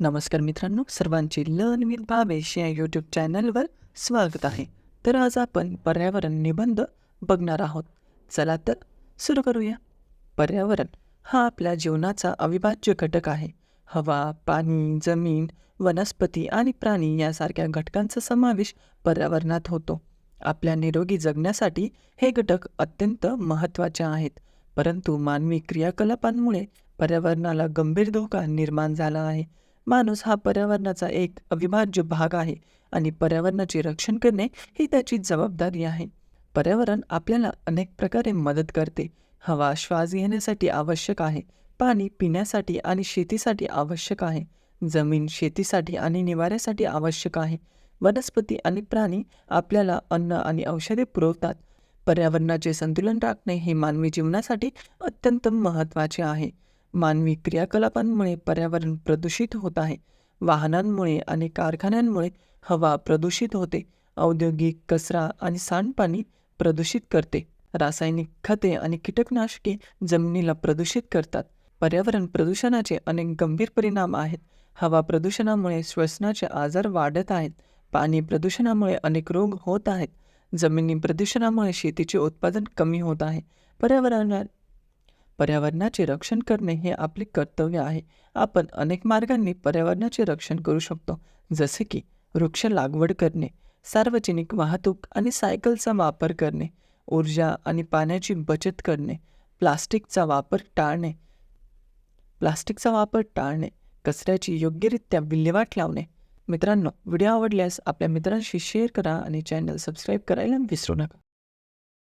नमस्कार मित्रांनो सर्वांचे लर्न विथ भावेश या यूट्यूब चॅनलवर स्वागत आहे. तर आज आपण पर्यावरण निबंध बघणार आहोत. चला तर सुरू करूया. पर्यावरण हा आपल्या जीवनाचा अविभाज्य घटक आहे. हवा पाणी जमीन वनस्पती आणि प्राणी यासारख्या घटकांचा समावेश पर्यावरणात होतो. आपल्या निरोगी जगण्यासाठी हे घटक अत्यंत महत्त्वाचे आहेत. परंतु मानवी क्रियाकलापांमुळे पर्यावरणाला गंभीर धोका निर्माण झाला आहे. माणूस हा पर्यावरणाचा एक अविभाज्य भाग आहे आणि पर्यावरणाचे रक्षण करणे ही त्याची जबाबदारी आहे. पर्यावरण आपल्याला अनेक प्रकारे मदत करते. हवा श्वास घेण्यासाठी आवश्यक आहे. पाणी पिण्यासाठी आणि शेतीसाठी आवश्यक आहे. जमीन शेतीसाठी आणि निवाऱ्यासाठी आवश्यक आहे. वनस्पती आणि प्राणी आपल्याला अन्न आणि औषधे पुरवतात. पर्यावरणाचे संतुलन राखणे हे मानवी जीवनासाठी अत्यंत महत्त्वाचे आहे. मानवी क्रियाकलापांमुळे पर्यावरण प्रदूषित होत आहे. वाहनांमुळे आणि कारखान्यांमुळे हवा प्रदूषित होते. औद्योगिक कचरा आणि सांडपाणी प्रदूषित करते. रासायनिक खते आणि कीटकनाशके जमिनीला प्रदूषित करतात. पर्यावरण प्रदूषणाचे अनेक गंभीर परिणाम आहेत. हवा प्रदूषणामुळे श्वसनाचे आजार वाढत आहेत. पाणी प्रदूषणामुळे अनेक रोग होत आहेत. जमिनी प्रदूषणामुळे शेतीचे उत्पादन कमी होत आहे. पर्यावरणात पर्यावरणाचे रक्षण करणे हे आपले कर्तव्य आहे. आपण अनेक मार्गांनी पर्यावरणाचे रक्षण करू शकतो. जसे की वृक्ष लागवड करणे सार्वजनिक वाहतूक आणि सायकलचा वापर करणे ऊर्जा आणि पाण्याची बचत करणे प्लास्टिकचा वापर टाळणे प्लास्टिकचा वापर टाळणे कचऱ्याची योग्यरित्या विल्हेवाट लावणे. मित्रांनो व्हिडिओ आवडल्यास आपल्या मित्रांशी शेअर करा आणि चॅनल सबस्क्राईब करायला विसरू नका.